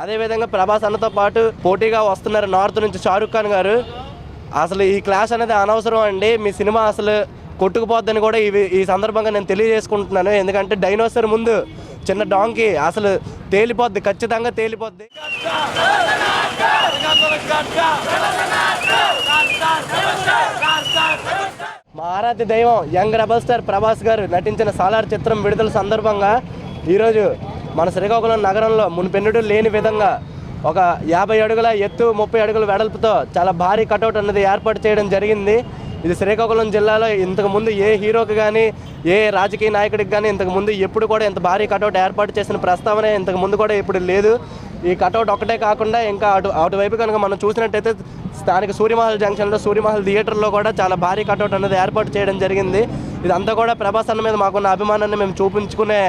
అదేవిధంగా ప్రభాస్ అన్నతో పాటు పోటీగా వస్తున్నారు నార్త్ నుంచి షారుఖ్ ఖాన్ గారు. అసలు ఈ క్లాష్ అనేది అనవసరం అండి. మీ సినిమా అసలు కొట్టుకుపోద్దని కూడా ఇవి ఈ సందర్భంగా నేను తెలియజేసుకుంటున్నాను. ఎందుకంటే డైనోసర్ ముందు చిన్న డాంకి అసలు తేలిపోద్ది ఖచ్చితంగా తేలిపోద్ది. మా ఆరాధ్య దైవం యంగ్ రెబల్ స్టార్ ప్రభాస్ గారు నటించిన సాలార్ చిత్రం విడుదల సందర్భంగా ఈరోజు మన శ్రీకాకుళం నగరంలో మునుపెన్నుడు లేని విధంగా ఒక యాభై అడుగుల ఎత్తు ముప్పై అడుగుల వెడల్పుతో చాలా భారీ కటౌట్ అన్నది ఏర్పాటు చేయడం జరిగింది. ఇది శ్రీకాకుళం జిల్లాలో ఇంతకుముందు ఏ హీరోకి కానీ ఏ రాజకీయ నాయకుడికి కానీ ఇంతకుముందు ఎప్పుడు కూడా ఇంత భారీ కటౌట్ ఏర్పాటు చేసిన ప్రస్తావన ఇంతకు ముందు కూడా ఇప్పుడు లేదు. ఈ కటౌట్ ఒకటే కాకుండా ఇంకా అటు అటువైపు కనుక మనం చూసినట్టయితే స్థానిక సూర్యమహల్ జంక్షన్లో సూర్యమహల్ థియేటర్లో కూడా చాలా భారీ కటౌట్ అనేది ఏర్పాటు చేయడం జరిగింది. ఇదంతా కూడా ప్రభాస్ అన్న మీద మాకున్న అభిమానాన్ని మేము చూపించుకునే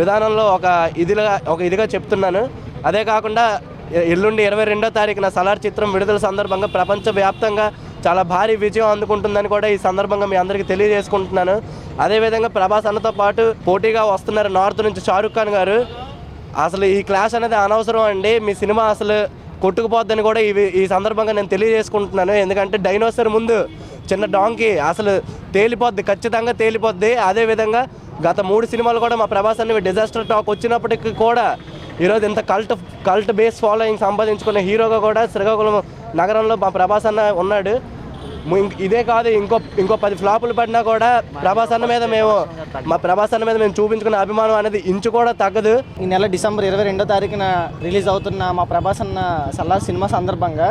విధానంలో ఒక ఇదిగా ఒక ఇదిగా చెప్తున్నాను. అదే కాకుండా ఎల్లుండి ఇరవై రెండో తారీఖున సలార్ చిత్రం విడుదల సందర్భంగా ప్రపంచవ్యాప్తంగా చాలా భారీ విజయం అందుకుంటుందని కూడా ఈ సందర్భంగా మీ అందరికీ తెలియజేసుకుంటున్నాను. అదేవిధంగా ప్రభాస్ అన్నతో పాటు పోటీగా వస్తున్నారు నార్త్ నుంచి షారుఖ్ ఖాన్ గారు. అసలు ఈ క్లాష్ అనేది అనవసరం అండి. మీ సినిమా అసలు కొట్టుకుపోద్దని కూడా ఇవి ఈ సందర్భంగా నేను తెలియజేసుకుంటున్నాను. ఎందుకంటే డైనోసర్ ముందు చిన్న డాంకి అసలు తేలిపోద్ది ఖచ్చితంగా తేలిపోద్ది. అదేవిధంగా గత మూడు సినిమాలు కూడా మా ప్రభాస్ అనేవి డిజాస్టర్ టాక్ వచ్చినప్పటికీ కూడా ఈరోజు ఇంత కల్ట్ కల్ట్ బేస్ ఫాలోయింగ్ సంపాదించుకున్న హీరోగా కూడా శ్రీకాకుళం నగరంలో మా ప్రభాస్ అన్న ఉన్నాడు. ఇదే కాదు ఇంకో ఇంకో పది ఫ్లాపులు పడినా కూడా ప్రభాస్ అన్న మీద మేము మా ప్రభాస్ అన్న మీద మేము చూపించుకున్న అభిమానం అనేది ఇంచు కూడా తగ్గదు. ఈ నెల డిసెంబర్ ఇరవై రెండో తారీఖున రిలీజ్ అవుతున్న మా ప్రభాస్ అన్న సల్లా సినిమా సందర్భంగా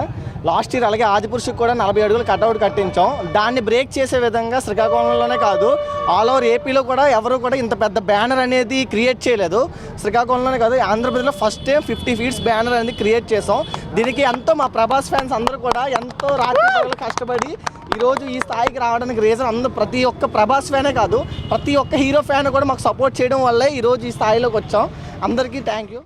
లాస్ట్ ఇయర్ అలాగే ఆదిపురుషుకి కూడా నలభై అడుగులు కట్అవుట్ కట్టించాం. దాన్ని బ్రేక్ చేసే విధంగా శ్రీకాకుళంలోనే కాదు ఆల్ ఓవర్ ఏపీలో కూడా ఎవరు కూడా ఇంత పెద్ద బ్యానర్ అనేది క్రియేట్ చేయలేదు. శ్రీకాకుళంలోనే కాదు ఆంధ్రప్రదేశ్లో first time fifty feets banner అనేది క్రియేట్ చేసాం దీనికి ఎంతో మా ప్రభాస్ ఫ్యాన్స్ అందరూ కూడా ఎంతో రాత్రి కష్టపడి ఈరోజు ఈ స్థాయికి రావడానికి రీజన్ అందరూ ప్రతి ఒక్క ప్రభాస్ ఫ్యానే కాదు ప్రతి ఒక్క హీరో ఫ్యాన్ కూడా మాకు సపోర్ట్ చేయడం వల్లే ఈరోజు ఈ స్థాయిలోకి వచ్చాం. అందరికీ థ్యాంక్ యూ